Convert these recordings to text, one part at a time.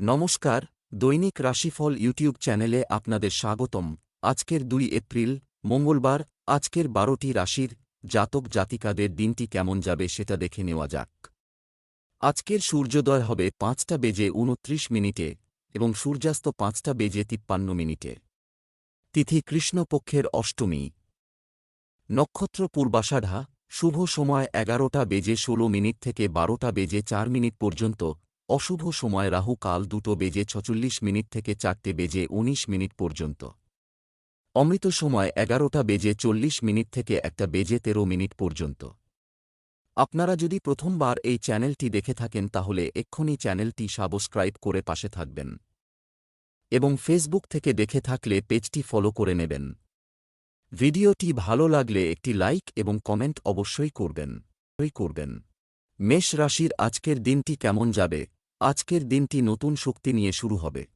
নমস্কার, দৈনিক রাশিফল ইউটিউব চ্যানেলে আপনাদের স্বাগতম। আজকের দুই এপ্রিল, মঙ্গলবার, আজকের বারোটি রাশির জাতক জাতিকাদের দিনটি কেমন যাবে সেটা দেখে নেওয়া যাক। আজকের সূর্যোদয় হবে পাঁচটা বেজে উনত্রিশ মিনিটে এবং সূর্যাস্ত পাঁচটা বেজে তিপ্পান্ন মিনিটে। তিথি কৃষ্ণপক্ষের অষ্টমী। নক্ষত্র পূর্বাষাঢ়া, শুভ সময় এগারোটা বেজে ষোলো মিনিট থেকে বারোটা বেজে চার মিনিট পর্যন্ত অশুভ সময় রাহু কাল দুটো বেজে ছচল্লিশ মিনিট থেকে চারটে বেজে উনিশ মিনিট পর্যন্ত। অমৃত সময় এগারোটা বেজে চল্লিশ মিনিট থেকে একটা বেজে তেরো মিনিট পর্যন্ত। আপনারা যদি প্রথমবার এই চ্যানেলটি দেখে থাকেন তাহলে এক্ষুনি চ্যানেলটি সাবস্ক্রাইব করে পাশে থাকবেন। এবং ফেসবুক থেকে দেখে থাকলে পেজটি ফলো করে নেবেন। ভিডিওটি ভালো লাগলে একটি লাইক এবং কমেন্ট অবশ্যই করবেন। করবেন। মেষ রাশির আজকের দিনটি কেমন যাবে? আজকের দিনটি নতুন শক্তি নিয়ে শুরু হবে।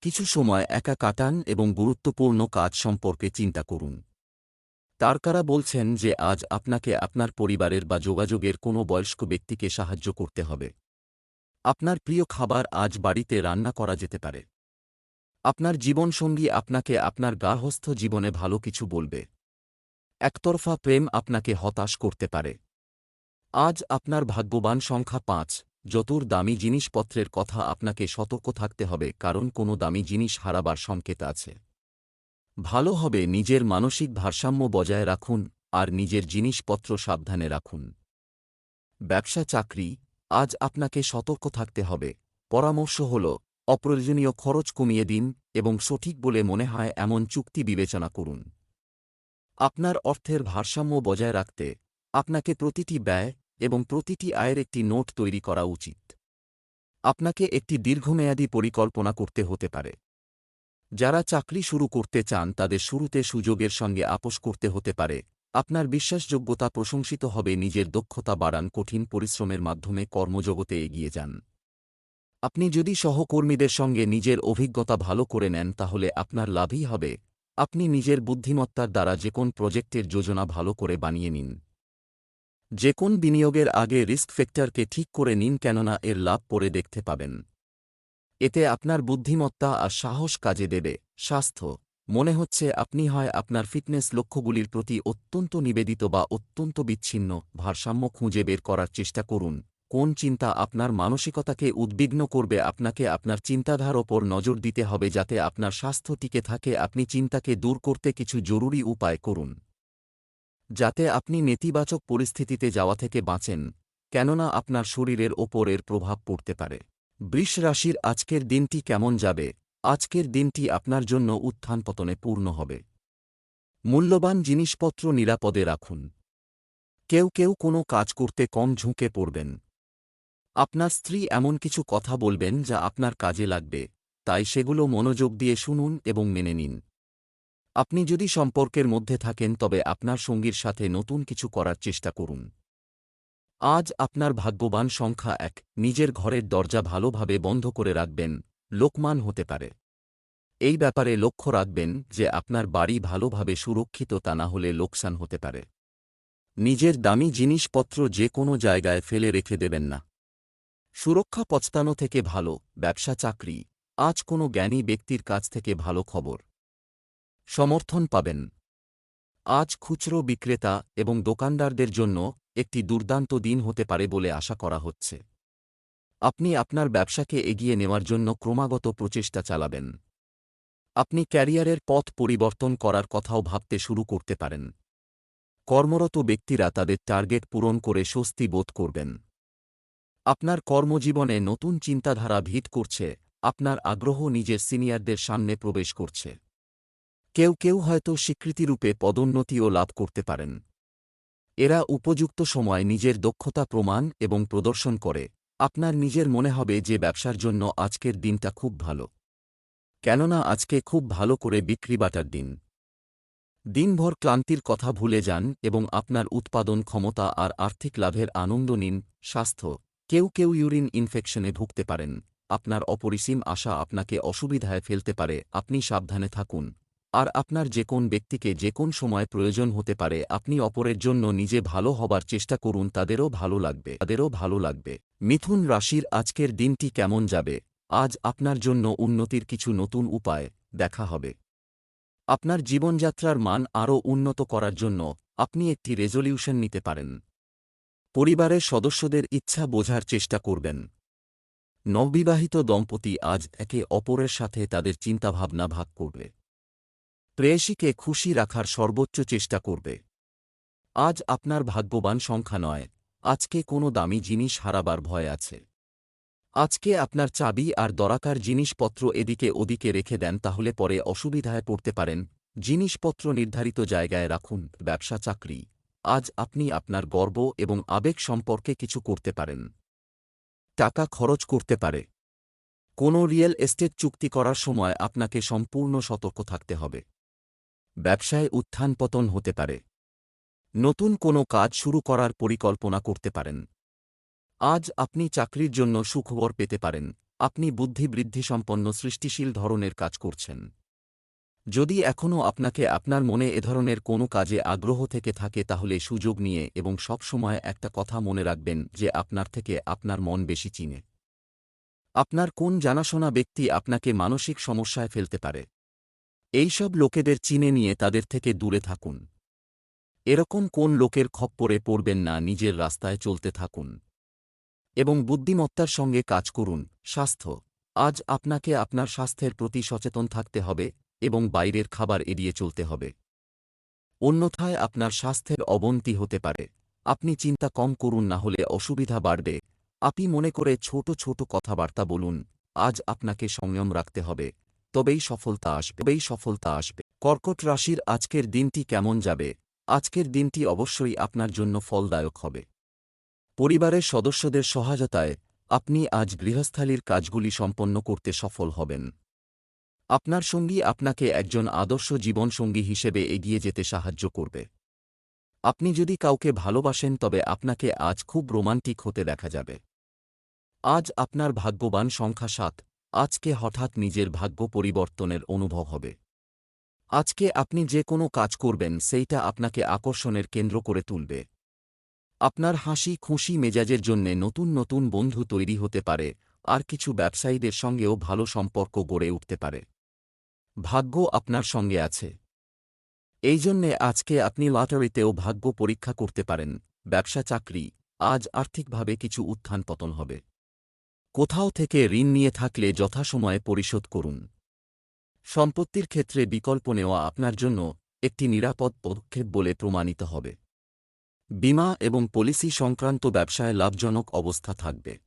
কিছু সময় একা কাটান এবং গুরুত্বপূর্ণ কাজ সম্পর্কে চিন্তা করুন। তারকারা বলছেন যে আজ আপনাকে আপনার পরিবারের বা যোগাযোগের কোনো বয়স্ক ব্যক্তিকে সাহায্য করতে হবে। আপনার প্রিয় খাবার আজ বাড়িতে রান্না করা যেতে পারে। আপনার জীবনসঙ্গী আপনাকে আপনার গার্হস্থ জীবনে ভালো কিছু বলবে। একতরফা প্রেম আপনাকে হতাশ করতে পারে। আজ আপনার ভাগ্যবান সংখ্যা পাঁচ। যতুর দামি জিনিসপত্রের কথা আপনাকে সতর্ক থাকতে হবে, কারণ কোনো দামি জিনিস হারাবার সংকেত আছে। ভালো হবে নিজের মানসিক ভারসাম্য বজায় রাখুন আর নিজের জিনিসপত্র সাবধানে রাখুন। ব্যবসা চাকরি, আজ আপনাকে সতর্ক থাকতে হবে। পরামর্শ হল, অপ্রয়োজনীয় খরচ কমিয়ে দিন এবং সঠিক বলে মনে হয় এমন চুক্তি বিবেচনা করুন। আপনার অর্থের ভারসাম্য বজায় রাখতে, আপনাকে প্রতিটি ব্যয় এবং প্রতিটি আয়ের একটি নোট তৈরি করা উচিত। আপনাকে একটি দীর্ঘমেয়াদী পরিকল্পনা করতে হতে পারে। যারা চাকরি শুরু করতে চান, তাদের শুরুতে সুযোগের সঙ্গে আপোষ করতে হতে পারে। আপনার বিশ্বাসযোগ্যতা প্রশংসিত হবে, নিজের দক্ষতা বাড়ান, কঠিন পরিশ্রমের মাধ্যমে কর্মজগতে এগিয়ে যান। আপনি যদি সহকর্মীদের সঙ্গে নিজের অভিজ্ঞতা ভালো করে নেন, তাহলে আপনার লাভই হবে। আপনি নিজের বুদ্ধিমত্তার দ্বারা যে কোন প্রজেক্টের যোজনা ভালো করে বানিয়ে নিন। যে কোন বিনিয়োগের আগে রিস্ক ফ্যাক্টরকে ঠিক করে নিন কেননা এর লাভ পরে দেখতে পাবেন। এতে আপনার বুদ্ধিমত্তা আর সাহস কাজে দেবে। স্বাস্থ্য। মনে হচ্ছে আপনি হয় আপনার ফিটনেস লক্ষ্যগুলির প্রতি অত্যন্ত নিবেদিত বা অত্যন্ত বিচ্ছিন্ন, ভারসাম্য খুঁজে বের করার চেষ্টা করুন। কোন চিন্তা আপনার মানসিকতাকে উদ্বিগ্ন করবে আপনাকে আপনার চিন্তাধার ওপর নজর দিতে হবে যাতে আপনার স্বাস্থ্য টিকে থাকে। আপনি চিন্তাকে দূর করতে কিছু জরুরি উপায় করুন। যাতে আপনি নেতিবাচক পরিস্থিতিতে যাওয়া থেকে বাঁচেন, কেননা আপনার শরীরের ওপর এর প্রভাব পড়তে পারে। বৃষ রাশির আজকের দিনটি কেমন যাবে? আজকের দিনটি আপনার জন্য উত্থান পতনে পূর্ণ হবে। মূল্যবান জিনিসপত্র নিরাপদে রাখুন। কেউ কেউ কোনো কাজ করতে কম ঝুঁকে পড়বেন। আপনার স্ত্রী এমন কিছু কথা বলবেন যা আপনার কাজে লাগবে, তাই সেগুলো মনোযোগ দিয়ে শুনুন এবং মেনে নিন। আপনি যদি সম্পর্কের মধ্যে থাকেন, তবে আপনার সঙ্গীর সাথে নতুন কিছু করার চেষ্টা করুন। আজ আপনার ভাগ্যবান সংখ্যা এক। নিজের ঘরের দরজা ভালোভাবে বন্ধ করে রাখবেন, লোকমান হতে পারে। এই ব্যাপারে লক্ষ্য রাখবেন যে, আপনার বাড়ি ভালোভাবে সুরক্ষিত তা না হলে লোকসান হতে পারে। নিজের দামি জিনিসপত্র যে কোনো জায়গায় ফেলে রেখে দেবেন না। সুরক্ষা পচতানো থেকে ভালো, ব্যবসা চাকরি। আজ কোনো জ্ঞানী ব্যক্তির কাছ থেকে ভালো খবর। সমর্থন পাবেন। আজ খুচরো বিক্রেতা এবং দোকানদারদের জন্য একটি দুর্দান্ত দিন হতে পারে বলে আশা করা হচ্ছে। আপনি আপনার ব্যবসাকে এগিয়ে নেওয়ার জন্য ক্রমাগত প্রচেষ্টা চালাবেন। আপনি ক্যারিয়ারের পথ পরিবর্তন করার কথাও ভাবতে শুরু করতে পারেন। কর্মরত ব্যক্তিরা তাদের টার্গেট পূরণ করে স্বস্তি বোধ করবেন। আপনার কর্মজীবনে নতুন চিন্তাধারা ভিত করছে, আপনার আগ্রহ নিজের সিনিয়রদের সামনে প্রবেশ করছে। কেউ কেউ হয়তো স্বীকৃতিরূপে পদোন্নতিও লাভ করতে পারেন। এরা উপযুক্ত সময় নিজের দক্ষতা প্রমাণ এবং প্রদর্শন করে। আপনার নিজের মনে হবে যে ব্যবসার জন্য আজকের দিনটা খুব ভালো। কেননা আজকে খুব ভালো করে বিক্রি বাটার দিন। দিনভর ক্লান্তির কথা ভুলে যান এবং আপনার উৎপাদন ক্ষমতা আর আর্থিক লাভের আনন্দ নিন, স্বাস্থ্য। কেউ কেউ ইউরিন ইনফেকশনে ভুগতে পারেন। আপনার অপরিসীম আশা আপনাকে অসুবিধায় ফেলতে পারে। আপনি সাবধানে থাকুন। আর আপনার যে কোন ব্যক্তিকে যে কোন সময় প্রয়োজন হতে পারে, আপনি অপরের জন্য নিজে ভালো হবার চেষ্টা করুন, তাদেরও ভালো লাগবে। তাদেরও ভালো লাগবে। মিথুন রাশির আজকের দিনটি কেমন যাবে? আজ আপনার জন্য উন্নতির কিছু নতুন উপায় দেখা হবে। আপনার জীবনযাত্রার মান আরও উন্নত করার জন্য আপনি একটি রেজলিউশন নিতে পারেন। পরিবারের সদস্যদের ইচ্ছা বোঝার চেষ্টা করবেন। নববিবাহিত দম্পতি আজ একে অপরের সাথে তাদের চিন্তাভাবনা ভাগ করবে। প্রেয়সীকে খুশি রাখার সর্বোচ্চ চেষ্টা করবে। আজ আপনার ভাগ্যবান সংখ্যা নয়, আজকে কোনো দামি জিনিস হারাবার ভয় আছে। আজকে আপনার চাবি আর দরাকার জিনিসপত্র এদিকে ওদিকে রেখে দেন তাহলে পরে অসুবিধায় পড়তে পারেন। জিনিসপত্র নির্ধারিত জায়গায় রাখুন, ব্যবসা, চাকরি। আজ আপনি আপনার গর্ব এবং আবেগ সম্পর্কে কিছু করতে পারেন। টাকা খরচ করতে পারে। কোনো রিয়েল এস্টেট চুক্তি করার সময় আপনাকে সম্পূর্ণ সতর্ক থাকতে হবে। ব্যবসায় উত্থান পতন হতে পারে। নতুন কোনো কাজ শুরু করার পরিকল্পনা করতে পারেন। আজ আপনি চাকরির জন্য সুখবর পেতে পারেন। আপনি বুদ্ধিবৃদ্ধিসম্পন্ন, সৃষ্টিশীল ধরনের কাজ করছেন। যদি এখনও আপনাকে আপনার মনে এ ধরনের কোনো কাজে আগ্রহ থেকে থাকে, তাহলে সুযোগ নিয়ে এবং সব সময় একটা কথা মনে রাখবেন যে আপনার থেকে আপনার মন বেশি চিনে। আপনার কোন জানাশোনা ব্যক্তি আপনাকে মানসিক সমস্যায় ফেলতে পারে? এইসব লোকেদের চিনে নিয়ে তাদের থেকে দূরে থাকুন। এরকম কোন লোকের খপ্পরে পড়বেন না নিজের রাস্তায় চলতে থাকুন। এবং বুদ্ধিমত্তার সঙ্গে কাজ করুন। স্বাস্থ্য, আজ আপনাকে আপনার স্বাস্থ্যের প্রতি সচেতন থাকতে হবে এবং বাইরের খাবার এড়িয়ে চলতে হবে। অন্যথায় আপনার স্বাস্থ্যের অবনতি হতে পারে। আপনি চিন্তা কম করুন না হলে অসুবিধা বাড়বে। আপনি মনে করে ছোট ছোট কথাবার্তা বলুন, আজ আপনাকে সংযম রাখতে হবে। তবেই সফলতা আসবে। তবেই সফলতা আসবে। কর্কট রাশির আজকের দিনটি কেমন যাবে? আজকের দিনটি অবশ্যই আপনার জন্য ফলদায়ক হবে। পরিবারের সদস্যদের সহায়তায় আপনি আজ গৃহস্থালির কাজগুলি সম্পন্ন করতে সফল হবেন। আপনার সঙ্গী আপনাকে একজন আদর্শ জীবনসঙ্গী হিসেবে এগিয়ে যেতে সাহায্য করবে। আপনি যদি কাউকে ভালোবাসেন, তবে আপনাকে আজ খুব রোমান্টিক হতে দেখা যাবে। আজ আপনার ভাগ্যবান সংখ্যা সাত। আজকে হঠাৎ নিজের ভাগ্য পরিবর্তনের অনুভব হবে। আজকে আপনি যে কোনো কাজ করবেন, সেইটা আপনাকে আকর্ষণের কেন্দ্র করে তুলবে। আপনার হাসি, খুশি মেজাজের জন্যে নতুন নতুন বন্ধু তৈরি হতে পারে, আর কিছু ব্যবসায়ীদের সঙ্গেও ভালো সম্পর্ক গড়ে উঠতে পারে। ভাগ্য আপনার সঙ্গে আছে। এই জন্যে আজকে আপনি লটারিতেও ভাগ্য পরীক্ষা করতে পারেন, ব্যবসা, চাকরি, আজ আর্থিকভাবে কিছু উত্থান পতন হবে। কোথাও থেকে ঋণ নিয়ে থাকলে যথাসময়ে পরিশোধ করুন। সম্পত্তির ক্ষেত্রে বিকল্প নেওয়া আপনার জন্য একটি নিরাপদ পদক্ষেপ বলে প্রমাণিত হবে। বিমা এবং পলিসি সংক্রান্ত ব্যবসায় লাভজনক অবস্থা থাকবে।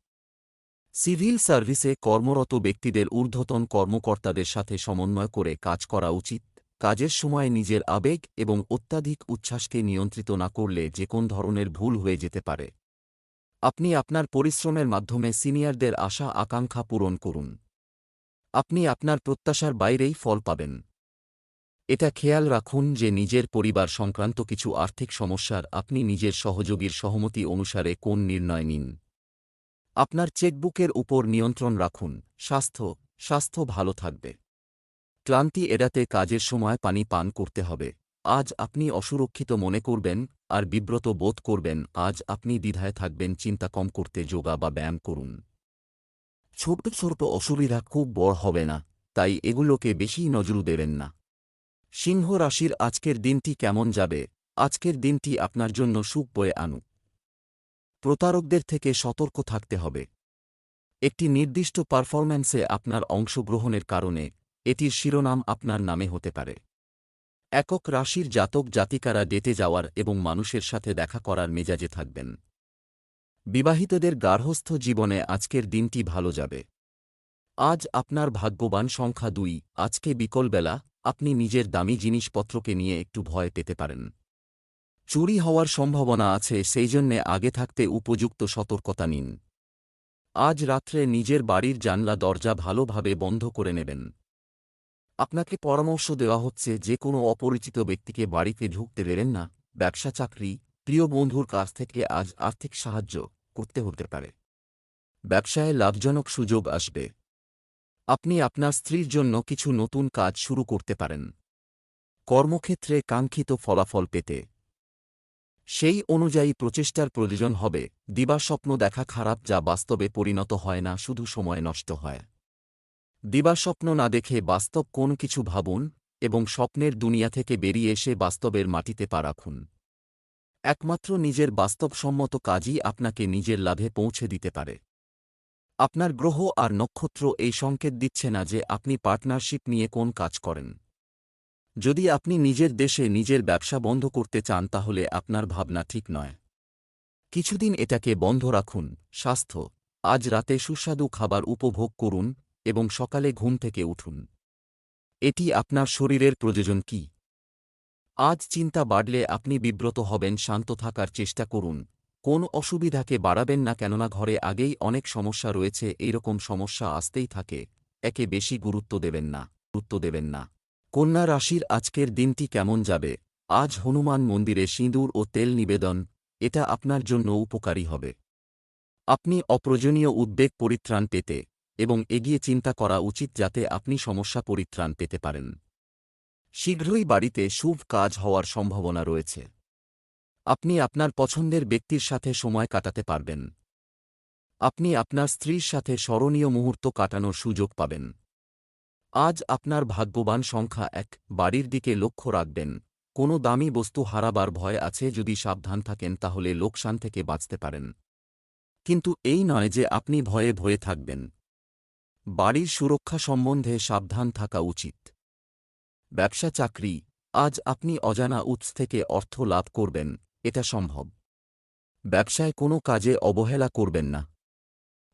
সিভিল সার্ভিসে কর্মরত ব্যক্তিদের ঊর্ধ্বতন কর্মকর্তাদের সাথে সমন্বয় করে কাজ করা উচিত। কাজের সময় নিজের আবেগ এবং অত্যাধিক উচ্ছ্বাসকে নিয়ন্ত্রিত না করলে যে কোন ধরনের ভুল হয়ে যেতে পারে। আপনি আপনার পরিশ্রমের মাধ্যমে সিনিয়রদের আশা আকাঙ্ক্ষা পূরণ করুন। আপনি আপনার প্রত্যাশার বাইরেই ফল পাবেন। এটা খেয়াল রাখুন যে নিজের পরিবার সংক্রান্ত কিছু আর্থিক সমস্যার আপনি নিজের সহযোগীর সহমতি অনুসারে কোন নির্ণয় নিন। আপনার চেকবুকের উপর নিয়ন্ত্রণ রাখুন। স্বাস্থ্য স্বাস্থ্য ভালো থাকবে। ক্লান্তি এড়াতে কাজের সময় পানি পান করতে হবে। আজ আপনি অসুরক্ষিত মনে করবেন আর বিব্রত বোধ করবেন, আজ আপনি দ্বিধায় থাকবেন, চিন্তা কম করতে যোগা বা ব্যায়াম করুন। ছোট ছোট অসুবিধা খুব বড় হবে না, তাই এগুলোকে বেশি নজর দেবেন না। সিংহ রাশির আজকের দিনটি কেমন যাবে? আজকের দিনটি আপনার জন্য সুখ বয়ে আনুক। প্রতারকদের থেকে সতর্ক থাকতে হবে। একটি নির্দিষ্ট পারফরম্যান্সে আপনার অংশগ্রহণের কারণে এটির শিরোনাম আপনার নামে হতে পারে। একক রাশির জাতক জাতিকারা ডেটে যাওয়ার এবং মানুষের সাথে দেখা করার মেজাজে থাকবেন। বিবাহিতদের গার্হস্থ জীবনে আজকের দিনটি ভালো যাবে। আজ আপনার ভাগ্যবান সংখ্যা দুই, আজকে বিকলবেলা আপনি নিজের দামি জিনিসপত্রকে নিয়ে একটু ভয় পেতে পারেন। চুরি হওয়ার সম্ভাবনা আছে, সেই জন্যে আগে থাকতে উপযুক্ত সতর্কতা নিন। আজ রাত্রে নিজের বাড়ির জানলা দরজা ভালোভাবে বন্ধ করে নেবেন। আপনাকে পরামর্শ দেওয়া হচ্ছে যে কোনো অপরিচিত ব্যক্তিকে বাড়িতে ঢুকতে দেবেন না। ব্যবসা, চাকরি, প্রিয় বন্ধুর কাছ থেকে আজ আর্থিক সাহায্য করতে হতে পারে। ব্যবসায় লাভজনক সুযোগ আসবে। আপনি আপনার স্ত্রীর জন্য কিছু নতুন কাজ শুরু করতে পারেন। কর্মক্ষেত্রে কাঙ্ক্ষিত ফলাফল পেতে। সেই অনুযায়ী প্রচেষ্টার প্রয়োজন হবে। দিবাস্বপ্ন দেখা খারাপ যা বাস্তবে পরিণত হয় না, শুধু সময় নষ্ট হয়। দিবাস্বপ্ন না দেখে বাস্তব কোন কিছু ভাবুন এবং স্বপ্নের দুনিয়া থেকে বেরিয়ে এসে বাস্তবের মাটিতে পা রাখুন। একমাত্র নিজের বাস্তবসম্মত কাজই আপনাকে নিজের লাভে পৌঁছে দিতে পারে। আপনার গ্রহ আর নক্ষত্র এই সংকেত দিচ্ছে না যে আপনি পার্টনারশিপ নিয়ে কোন কাজ করেন। যদি আপনি নিজের দেশে নিজের ব্যবসা বন্ধ করতে চান তাহলে আপনার ভাবনা ঠিক নয়। কিছুদিন এটাকে বন্ধ রাখুন, স্বাস্থ্য, আজ রাতে সুস্বাদু খাবার উপভোগ করুন এবং সকালে ঘুম থেকে উঠুন। এটি আপনার শরীরের প্রয়োজন কি? আজ চিন্তা বাড়লে আপনি বিব্রত হবেন, শান্ত থাকার চেষ্টা করুন। কোন অসুবিধাকে বাড়াবেন না, কেননা ঘরে আগেই অনেক সমস্যা রয়েছে, এইরকম সমস্যা আসতেই থাকে। একে বেশি গুরুত্ব দেবেন না, গুরুত্ব দেবেন না। কন্যা রাশির আজকের দিনটি কেমন যাবে? আজ হনুমান মন্দিরে সিঁদুর ও তেল নিবেদন, এটা আপনার জন্য উপকারী হবে। আপনি অপ্রয়োজনীয় উদ্বেগ, পরিত্রাণ পেতে এবং এগিয়ে চিন্তা করা উচিত যাতে আপনি সমস্যা পরিত্রাণ পেতে পারেন। শীঘ্রই বাড়িতে শুভ কাজ হওয়ার সম্ভাবনা রয়েছে। আপনি আপনার পছন্দের ব্যক্তির সাথে সময় কাটাতে পারবেন। আপনি আপনার স্ত্রীর সাথে স্মরণীয় মুহূর্ত কাটানোর সুযোগ পাবেন। আজ আপনার ভাগ্যবান সংখ্যা এক, বাড়ির দিকে লক্ষ্য রাখবেন। কোনো দামি বস্তু হারাবার ভয় আছে যদি সাবধান থাকেন তাহলে লোকসান থেকে বাঁচতে পারেন। কিন্তু এই নয় যে আপনি ভয়ে ভয়ে থাকবেন। বাড়ির সুরক্ষা সম্বন্ধে সাবধান থাকা উচিত। ব্যবসা চাকরি, আজ আপনি অজানা উৎস থেকে অর্থ লাভ করবেন, এটা সম্ভব। ব্যবসায় কোনো কাজে অবহেলা করবেন না।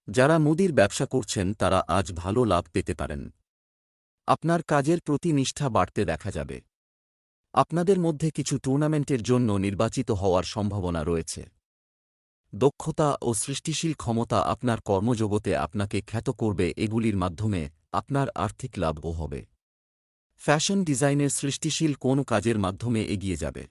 যারা মুদির ব্যবসা করছেন, তারা আজ ভালো লাভ পেতে পারেন। আপনার কাজের প্রতি নিষ্ঠা বাড়তে দেখা যাবে। আপনাদের মধ্যে কিছু টুর্নামেন্টের জন্য নির্বাচিত হওয়ার সম্ভাবনা রয়েছে। দক্ষতা ও সৃষ্টিশীল ক্ষমতা আপনার কর্মজগতে আপনাকে খ্যাত করবে, এগুলির মাধ্যমে আপনার আর্থিক লাভও হবে। ফ্যাশন ডিজাইনের সৃষ্টিশীল কোন কাজের মাধ্যমে এগিয়ে যাবে?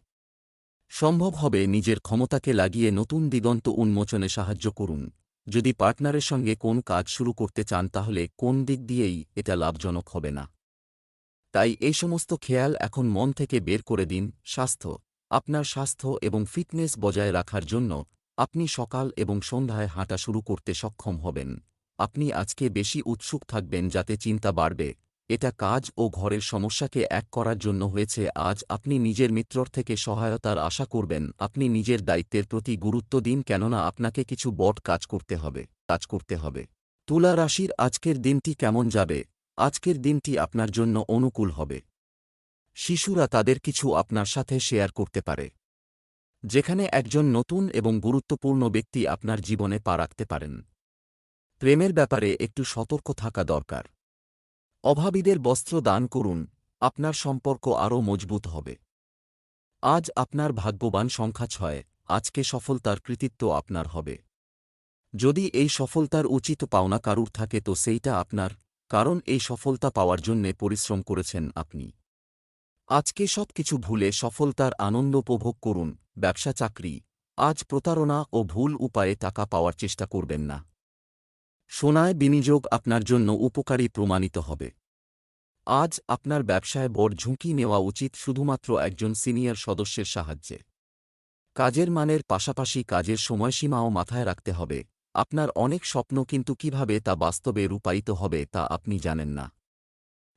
সম্ভব হবে নিজের ক্ষমতাকে লাগিয়ে নতুন দিগন্ত উন্মোচনে সাহায্য করুন। যদি পার্টনারের সঙ্গে কোন কাজ শুরু করতে চান, তাহলে কোন দিক দিয়েই এটা লাভজনক হবে না। তাই এই সমস্ত খেয়াল এখন মন থেকে বের করে দিন। স্বাস্থ্য, আপনার স্বাস্থ্য এবং ফিটনেস বজায় রাখার জন্য আপনি সকাল এবং সন্ধ্যায় হাঁটা শুরু করতে সক্ষম হবেন। আপনি আজকে বেশি উৎসুক থাকবেন যাতে চিন্তা বাড়বে। এটা কাজ ও ঘরের সমস্যাকে এক করার জন্য হয়েছে। আজ আপনি নিজের মিত্রর থেকে সহায়তার আশা করবেন। আপনি নিজের দায়িত্বের প্রতি গুরুত্ব দিন কেননা আপনাকে কিছু বট কাজ করতে হবে, কাজ করতে হবে। তুলা রাশির আজকের দিনটি কেমন যাবে? আজকের দিনটি আপনার জন্য অনুকূল হবে। শিশুরা তাদের কিছু আপনার সাথে শেয়ার করতে পারে। যেখানে একজন নতুন এবং গুরুত্বপূর্ণ ব্যক্তি আপনার জীবনে পা রাখতে পারেন। প্রেমের ব্যাপারে একটু সতর্ক থাকা দরকার। অভাবীদের বস্ত্র দান করুন, আপনার সম্পর্ক আরও মজবুত হবে। আজ আপনার ভাগ্যবান সংখ্যা ছয়, আজকে সফলতার কৃতিত্ব আপনার হবে। যদি এই সফলতার উচিত পাওনা কারুর থাকে তো সেইটা আপনার, কারণ এই সফলতা পাওয়ার জন্যে পরিশ্রম করেছেন আপনি। আজকে সব কিছু ভুলে সফলতার আনন্দ উপভোগ করুন, ব্যবসা, চাকরি। আজ প্রতারণা ও ভুল উপায়ে টাকা পাওয়ার চেষ্টা করবেন না। সোনায় বিনিয়োগ আপনার জন্য উপকারী প্রমাণিত হবে। আজ আপনার ব্যবসায় বড় ঝুঁকি নেওয়া উচিত শুধুমাত্র একজন সিনিয়র সদস্যের সাহায্যে। কাজের মানের পাশাপাশি কাজের সময়সীমাও মাথায় রাখতে হবে। আপনার অনেক স্বপ্ন কিন্তু কীভাবে তা বাস্তবে রূপায়িত হবে তা আপনি জানেন না।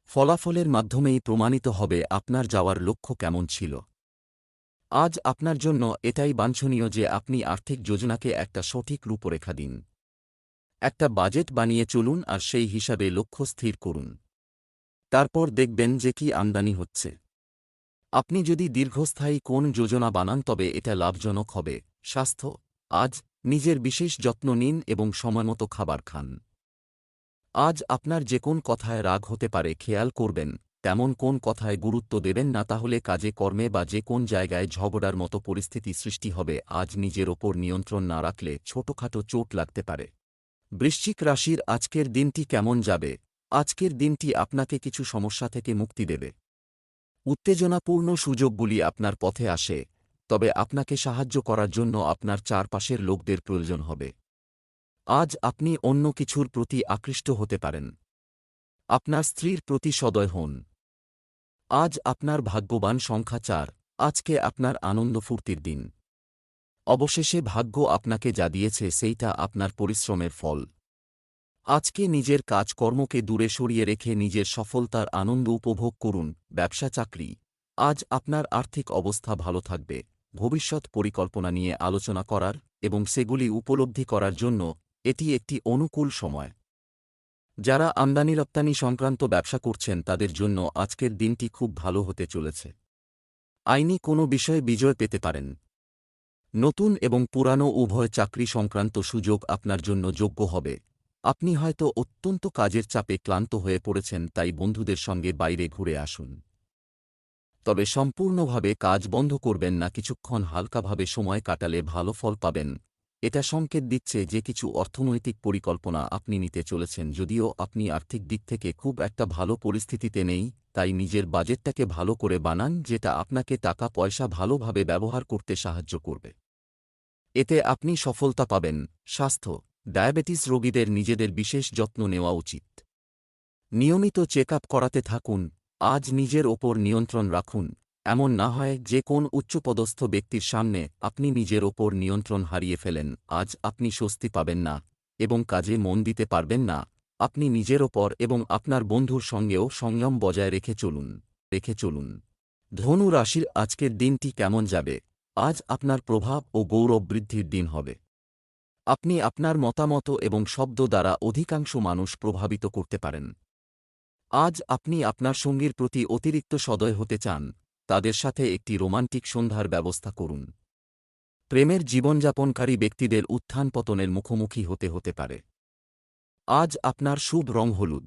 ফলাফলের মাধ্যমেই প্রমাণিত হবে আপনার যাওয়ার লক্ষ্য কেমন ছিল। আজ আপনার জন্য এটাই বাঞ্ছনীয় যে আপনি আর্থিক যোজনাকে একটা সঠিক রূপরেখা দিন। একটা বাজেট বানিয়ে চলুন আর সেই হিসাবে লক্ষ্য স্থির করুন। তারপর দেখবেন যে কি আমদানি হচ্ছে। আপনি যদি দীর্ঘস্থায়ী কোন যোজনা বানান তবে এটা লাভজনক হবে। স্বাস্থ্য, আজ নিজের বিশেষ যত্ন নিন এবং সময়মতো খাবার খান। আজ আপনার যে কোন কথায় রাগ হতে পারে খেয়াল করবেন, তেমন কোন কথায় গুরুত্ব দেবেন না তাহলে কাজে কর্মে বা যে কোন জায়গায় ঝগড়ার মতো পরিস্থিতি সৃষ্টি হবে, আজ নিজের ওপর নিয়ন্ত্রণ না রাখলে ছোটখাটো চোট লাগতে পারে। বৃশ্চিক রাশির আজকের দিনটি কেমন যাবে? আজকের দিনটি আপনাকে কিছু সমস্যা থেকে মুক্তি দেবে। উত্তেজনাপূর্ণ সুযোগগুলি আপনার পথে আসে, তবে আপনাকে সাহায্য করার জন্য আপনার চারপাশের লোকদের প্রয়োজন হবে। আজ আপনি অন্য কিছুর প্রতি আকৃষ্ট হতে পারেন। আপনার স্ত্রীর প্রতি সদয় হন। আজ আপনার ভাগ্যবান সংখ্যা চার, আজকে আপনার আনন্দ ফুর্তির দিন। অবশেষে ভাগ্য আপনাকে যা দিয়েছে সেইটা আপনার পরিশ্রমের ফল। আজকে নিজের কাজকর্মকে দূরে সরিয়ে রেখে নিজের সফলতার আনন্দ উপভোগ করুন, ব্যবসা, চাকরি। আজ আপনার আর্থিক অবস্থা ভালো থাকবে। ভবিষ্যৎ পরিকল্পনা নিয়ে আলোচনা করার এবং সেগুলি উপলব্ধি করার জন্য এটি একটি অনুকূল সময়। যারা আমদানি রপ্তানি সংক্রান্ত ব্যবসা করছেন, তাদের জন্য আজকের দিনটি খুব ভালো হতে চলেছে। আইনি কোনো বিষয়ে বিজয় পেতে পারেন। নতুন এবং পুরানো উভয় চাকরি সংক্রান্ত সুযোগ আপনার জন্য যোগ্য হবে। আপনি হয়তো অত্যন্ত কাজের চাপে ক্লান্ত হয়ে পড়েছেন, তাই বন্ধুদের সঙ্গে বাইরে ঘুরে আসুন। তবে সম্পূর্ণভাবে কাজ বন্ধ করবেন না, কিছুক্ষণ হালকাভাবে সময় কাটালে ভালো ফল পাবেন। এটা সংকেত দিচ্ছে যে কিছু অর্থনৈতিক পরিকল্পনা আপনি নিতে চলেছেন। যদিও আপনি আর্থিক দিক থেকে খুব একটা ভালো পরিস্থিতিতে নেই, তাই নিজের বাজেটটাকে ভালো করে বানান, যেটা আপনাকে টাকা পয়সা ভালোভাবে ব্যবহার করতে সাহায্য করবে। এতে আপনি সফলতা পাবেন। স্বাস্থ্য, ডায়াবেটিস রোগীদের নিজেদের বিশেষ যত্ন নেওয়া উচিত। নিয়মিত চেক করাতে থাকুন। আজ নিজের ওপর নিয়ন্ত্রণ রাখুন। এমন না হয় যে কোন উচ্চপদস্থ ব্যক্তির সামনে আপনি নিজের ওপর নিয়ন্ত্রণ হারিয়ে ফেলেন, আজ আপনি স্বস্তি পাবেন না এবং কাজে মন দিতে পারবেন না। আপনি নিজের ওপর এবং আপনার বন্ধুর সঙ্গেও সংযম বজায় রেখে চলুন রেখে চলুন। ধনু রাশির আজকের দিনটি কেমন যাবে? আজ আপনার প্রভাব ও গৌরব বৃদ্ধির দিন হবে। আপনি আপনার মতামত এবং শব্দ দ্বারা অধিকাংশ মানুষ প্রভাবিত করতে পারেন। আজ আপনি আপনার সঙ্গীর প্রতি অতিরিক্ত সদয় হতে চান তাদের সাথে একটি রোমান্টিক সন্ধ্যার ব্যবস্থা করুন। প্রেমের জীবনযাপনকারী ব্যক্তিদের উত্থান পতনের মুখোমুখি হতে হতে পারে। আজ আপনার শুভ রং হলুদ।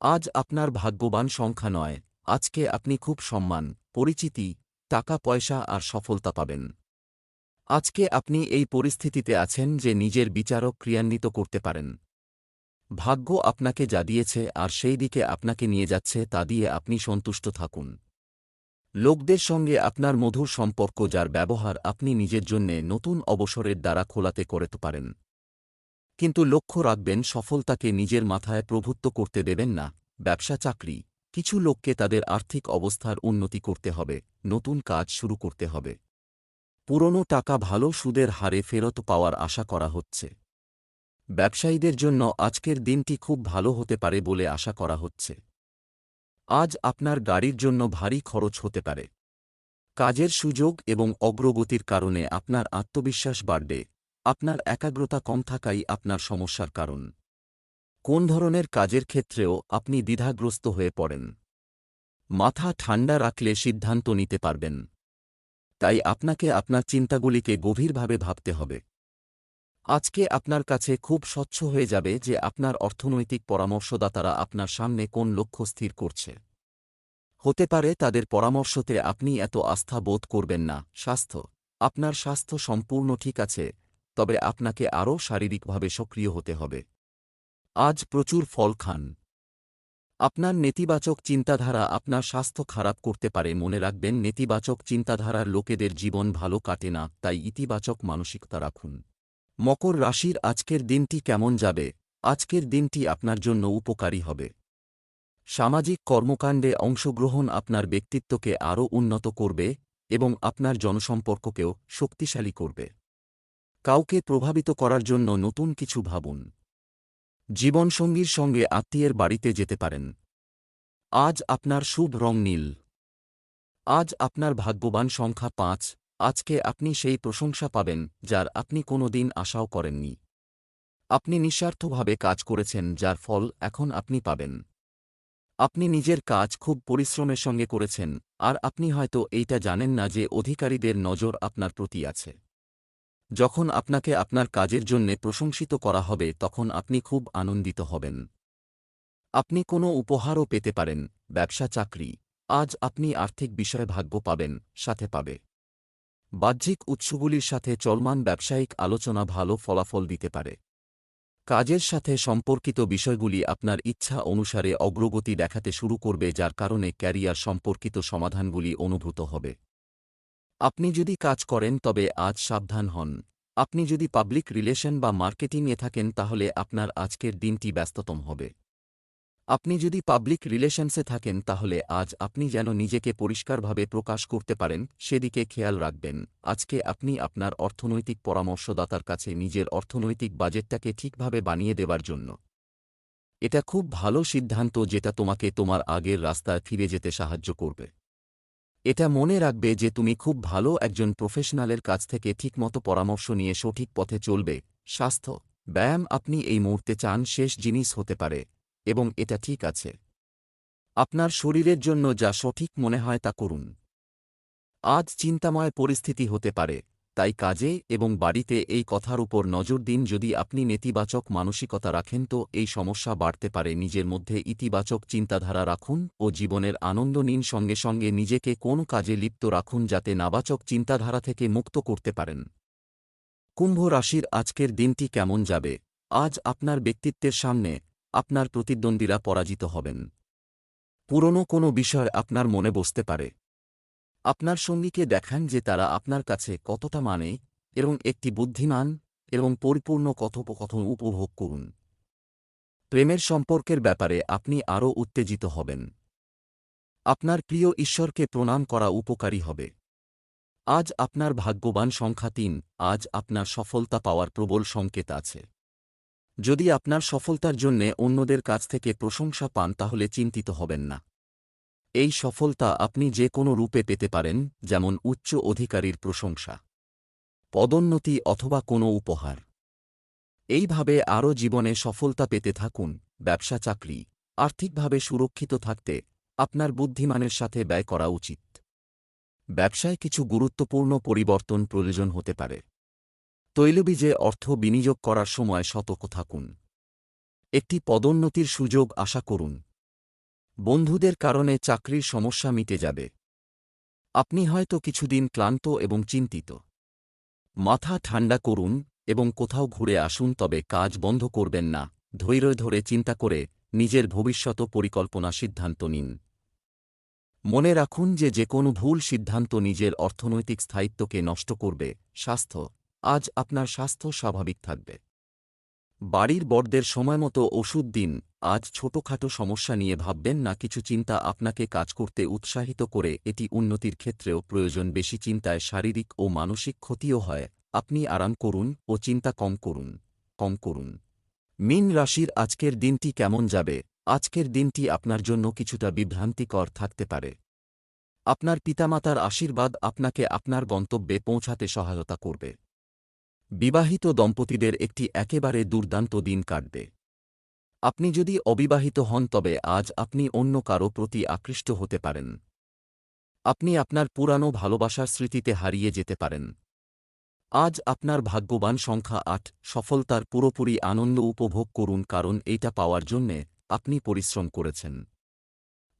আজ আপনার ভাগ্যবান সংখ্যা নয়। আজকে আপনি খুব সম্মান, পরিচিতি, টাকা, পয়সা আর সফলতা পাবেন। আজকে আপনি এই পরিস্থিতিতে আছেন যে নিজের বিচারক ক্রিয়ান্বিত করতে পারেন। ভাগ্য আপনাকে যা দিয়েছে আর সেই দিকে আপনাকে নিয়ে যাচ্ছে তা দিয়ে আপনি সন্তুষ্ট থাকুন। লোকদের সঙ্গে আপনার মধুর সম্পর্ক যার ব্যবহার আপনি নিজের জন্যে নতুন অবসরের দ্বারা খোলাতে করতে পারেন। কিন্তু লক্ষ্য রাখবেন, সফলতাকে নিজের মাথায় প্রভুত্ব করতে দেবেন না। ব্যবসা, চাকরি, কিছু লোককে তাদের আর্থিক অবস্থার উন্নতি করতে হবে, নতুন কাজ শুরু করতে হবে। পুরনো টাকা ভালো সুদের হারে ফেরত পাওয়ার আশা করা হচ্ছে। ব্যবসায়ীদের জন্য আজকের দিনটি খুব ভালো হতে পারে বলে আশা করা হচ্ছে। আজ আপনার গাড়ির জন্য ভারী খরচ হতে পারে। কাজের সুযোগ এবং অগ্রগতির কারণে আপনার আত্মবিশ্বাস বাড়বে। আপনার একাগ্রতা কম থাকাই আপনার সমস্যার কারণ। কোন ধরনের কাজের ক্ষেত্রেও আপনি দ্বিধাগ্রস্ত হয়ে পড়েন। মাথা ঠান্ডা রাখলে সিদ্ধান্ত নিতে পারবেন। তাই আপনাকে আপনার চিন্তাগুলিকে গভীরভাবে ভাবতে হবে। আজকে আপনার কাছে খুব স্বচ্ছ হয়ে যাবে যে আপনার অর্থনৈতিক পরামর্শদাতারা আপনার সামনে কোন লক্ষ্য স্থির করছে। হতে পারে তাদের পরামর্শতে আপনি এত আস্থা বোধ করবেন না। স্বাস্থ্য। আপনার স্বাস্থ্য সম্পূর্ণ ঠিক আছে, তবে আপনাকে আরও শারীরিকভাবে সক্রিয় হতে হবে। আজ প্রচুর ফল খান। আপনার নেতিবাচক চিন্তাধারা আপনার স্বাস্থ্য খারাপ করতে পারে। মনে রাখবেন, নেতিবাচক চিন্তাধারার লোকেদের জীবন ভালো কাটে না, তাই ইতিবাচক মানসিকতা রাখুন। মকর রাশির আজকের দিনটি কেমন যাবে? আজকের দিনটি আপনার জন্য উপকারী হবে। সামাজিক কর্মকাণ্ডে অংশগ্রহণ আপনার ব্যক্তিত্বকে আরও উন্নত করবে এবং আপনার জনসম্পর্ককেও শক্তিশালী করবে। কাউকে প্রভাবিত করার জন্য নতুন কিছু ভাবুন। জীবনসঙ্গীর সঙ্গে আত্মীয়ের বাড়িতে যেতে পারেন। আজ আপনার শুভ রং নীল। আজ আপনার ভাগ্যবান সংখ্যা পাঁচ। আজকে আপনি সেই প্রশংসা পাবেন, যার আপনি কোনো দিন আশাও করেননি। আপনি নিঃস্বার্থভাবে কাজ করেছেন, যার ফল এখন আপনি পাবেন। আপনি নিজের কাজ খুব পরিশ্রমের সঙ্গে করেছেন, আর আপনি হয়তো এইটা জানেন না যে অধিকারীদের নজর আপনার প্রতি আছে। যখন আপনাকে আপনার কাজের জন্যে প্রশংসিত করা হবে, তখন আপনি খুব আনন্দিত হবেন। আপনি কোনো উপহারও পেতে পারেন, ব্যবসা, চাকরি। আজ আপনি আর্থিক বিষয়ে ভাগ্য পাবেন, সাথে পাবে। বাহ্যিক উৎসগুলির সাথে চলমান ব্যবসায়িক আলোচনা ভালো ফলাফল দিতে পারে। কাজের সাথে সম্পর্কিত বিষয়গুলি আপনার ইচ্ছা অনুসারে অগ্রগতি দেখাতে শুরু করবে, যার কারণে ক্যারিয়ার সম্পর্কিত সমাধানগুলি অনুভূত হবে। আপনি যদি কাজ করেন, তবে আজ সাবধান হন। আপনি যদি পাবলিক রিলেশন বা মার্কেটিংয়ে থাকেন, তাহলে আপনার আজকের দিনটি ব্যস্ততম হবে। আপনি যদি পাবলিক রিলেশনসে থাকেন, তাহলে আজ আপনি যেন নিজেকে পরিষ্কারভাবে প্রকাশ করতে পারেন, সেদিকে খেয়াল রাখবেন। আজকে আপনি আপনার অর্থনৈতিক পরামর্শদাতার কাছে নিজের অর্থনৈতিক বাজেটটাকে ঠিকভাবে বানিয়ে দেবার জন্য। এটা খুব ভালো সিদ্ধান্ত যেটা তোমাকে তোমার আগের রাস্তায় ফিরে যেতে সাহায্য করবে। এটা মনে রাখবে যে তুমি খুব ভালো একজন প্রফেশনালের কাছ থেকে ঠিকমতো পরামর্শ নিয়ে সঠিক পথে চলবে। স্বাস্থ্য। ব্যায়াম আপনি এই মুহূর্তে চান, শেষ জিনিস হতে পারে। এবং এটা ঠিক আছে। আপনার শরীরের জন্য যা সঠিক মনে হয় তা করুন। আজ চিন্তাময় পরিস্থিতি হতে পারে, তাই কাজে এবং বাড়িতে এই কথার উপর নজর দিন যদি আপনি নেতিবাচক মানসিকতা রাখেন তো এই সমস্যা বাড়তে পারে। নিজের মধ্যে ইতিবাচক চিন্তাধারা রাখুন ও জীবনের আনন্দ নিন। সঙ্গে সঙ্গে নিজেকে কোন কাজে লিপ্ত রাখুন যাতে নাবাচক চিন্তাধারা থেকে মুক্ত করতে পারেন। কুম্ভ রাশির আজকের দিনটি কেমন যাবে? আজ আপনার ব্যক্তিত্বের সামনে আপনার প্রতিদ্বন্দ্বীরা পরাজিত হবেন। পুরনো কোনো বিষয় আপনার মনে বসতে পারে। আপনার সঙ্গীকে দেখান যে তারা আপনার কাছে কতটা মানে এবং একটি বুদ্ধিমান এবং পরিপূর্ণ কথোপকথন উপভোগ করুন। প্রেমের সম্পর্কের ব্যাপারে আপনি আরও উত্তেজিত হবেন। আপনার প্রিয় ঈশ্বরকে প্রণাম করা উপকারী হবে। আজ আপনার ভাগ্যবান সংখ্যা তিন, আজ আপনার সফলতা পাওয়ার প্রবল সংকেত আছে। যদি আপনার সফলতার জন্যে অন্যদের কাছ থেকে প্রশংসা পান, তাহলে চিন্তিত হবেন না। এই সফলতা আপনি যে কোনো রূপে পেতে পারেন, যেমন উচ্চ অধিকারীর প্রশংসা, পদোন্নতি অথবা কোনো উপহার। এইভাবে আরও জীবনে সফলতা পেতে থাকুন, ব্যবসা, চাকরি, আর্থিকভাবে সুরক্ষিত থাকতে আপনার বুদ্ধিমানের সাথে ব্যয় করা উচিত। ব্যবসায় কিছু গুরুত্বপূর্ণ পরিবর্তন প্রয়োজন হতে পারে। তৈলবীজে অর্থ বিনিয়োগ করার সময় সতর্ক থাকুন। একটি পদোন্নতির সুযোগ আশা করুন। বন্ধুদের কারণে চাকরির সমস্যা মিটে যাবে। আপনি হয়তো কিছুদিন ক্লান্ত এবং চিন্তিত। মাথা ঠান্ডা করুন এবং কোথাও ঘুরে আসুন তবে কাজ বন্ধ করবেন না। ধৈর্য ধরে চিন্তা করে নিজের ভবিষ্যৎ পরিকল্পনা সিদ্ধান্ত নিন। মনে রাখুন যে যে কোনো ভুল সিদ্ধান্ত নিজের অর্থনৈতিক স্থায়িত্বকে নষ্ট করবে। স্বাস্থ্য আজ আপনার স্বাস্থ্য স্বাভাবিক থাকবে। বাড়ির বড়দের সময়মতো ওষুধ দিন, আজ ছোটখাটো সমস্যা নিয়ে ভাববেন না, কিছু চিন্তা আপনাকে কাজ করতে উৎসাহিত করে, এটি উন্নতির ক্ষেত্রেও প্রয়োজন, বেশি চিন্তায় শারীরিক ও মানসিক ক্ষতিও হয়, আপনি আরাম করুন ও চিন্তা কম করুন কম করুন। মিন রাশির আজকের দিনটি কেমন যাবে? আজকের দিনটি আপনার জন্য কিছুটা বিভ্রান্তিকর থাকতে পারে। আপনার পিতামাতার আশীর্বাদ আপনাকে আপনার গন্তব্যে পৌঁছাতে সহায়তা করবে। বিবাহিত দম্পতিদের একটি একেবারে দুর্দান্ত দিন কাটবে। আপনি যদি অবিবাহিত হন, তবে আজ আপনি অন্য কারও প্রতি আকৃষ্ট হতে পারেন। আপনি আপনার পুরানো ভালোবাসার স্মৃতিতে হারিয়ে যেতে পারেন। আজ আপনার ভাগ্যবান সংখ্যা আট, সফলতার পুরোপুরি আনন্দ উপভোগ করুন, কারণ এইটা পাওয়ার জন্যে আপনি পরিশ্রম করেছেন।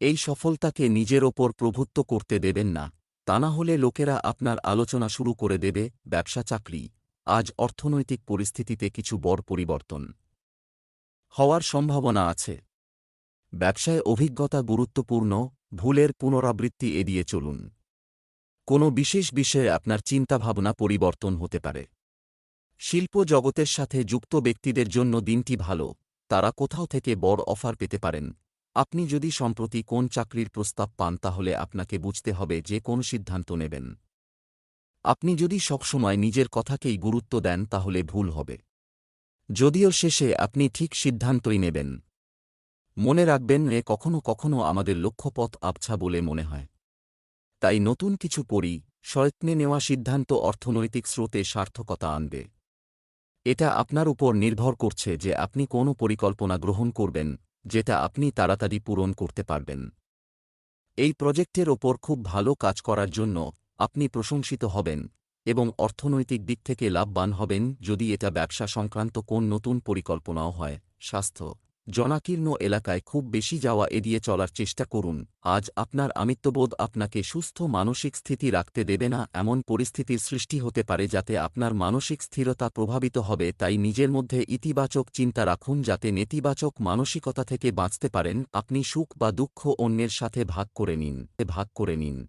এই সফলতাকে নিজের ওপর প্রভুত্ব করতে দেবেন না। তা না হলে লোকেরা আপনার আলোচনা শুরু করে দেবে, ব্যবসা, চাকরি। আজ অর্থনৈতিক পরিস্থিতিতে কিছু বড় পরিবর্তন হওয়ার সম্ভাবনা আছে। ব্যবসায় অভিজ্ঞতা গুরুত্বপূর্ণ, ভুলের পুনরাবৃত্তি এড়িয়ে চলুন। কোনো বিশেষ বিষয়ে আপনার চিন্তাভাবনা পরিবর্তন হতে পারে। শিল্প জগতের সাথে যুক্ত ব্যক্তিদের জন্য দিনটি ভালো, তারা কোথাও থেকে বড় অফার পেতে পারেন। আপনি যদি সম্প্রতি কোন চাকরির প্রস্তাব পান, তাহলে আপনাকে বুঝতে হবে যে কোন সিদ্ধান্ত নেবেন। আপনি যদি সবসময় নিজের কথাকেই গুরুত্ব দেন, তাহলে ভুল হবে। যদিও শেষে আপনি ঠিক সিদ্ধান্তই নেবেন। মনে রাখবেন, এ কখনো কখনো আমাদের লক্ষ্যপথ আবছা বলে মনে হয়। তাই নতুন কিছু পড়ি সয়ত্নে নেওয়া সিদ্ধান্ত অর্থনৈতিক স্রোতে সার্থকতা আনবে। এটা আপনার উপর নির্ভর করছে যে আপনি কোনো পরিকল্পনা গ্রহণ করবেন, যেটা আপনি তাড়াতাড়ি পূরণ করতে পারবেন। এই প্রজেক্টের ওপর খুব ভালো কাজ করার জন্য আপনি প্রশংসিত হবেন এবং অর্থনৈতিক দিক থেকে লাভবান হবেন যদি এটা ব্যবসা সংক্রান্ত কোন নতুন পরিকল্পনাও হয়। স্বাস্থ্য। জনাকীর্ণ এলাকায় খুব বেশি যাওয়া এড়িয়ে চলার চেষ্টা করুন। আজ আপনার আমিত্ববোধ আপনাকে সুস্থ মানসিক স্থিতি রাখতে দেবে না, এমন পরিস্থিতির সৃষ্টি হতে পারে যাতে আপনার মানসিক স্থিরতা প্রভাবিত হবে, তাই নিজের মধ্যে ইতিবাচক চিন্তা রাখুন যাতে নেতিবাচক মানসিকতা থেকে বাঁচতে পারেন। আপনি সুখ বা দুঃখ অন্যের সাথে ভাগ করে নিন। ভাগ করে নিন।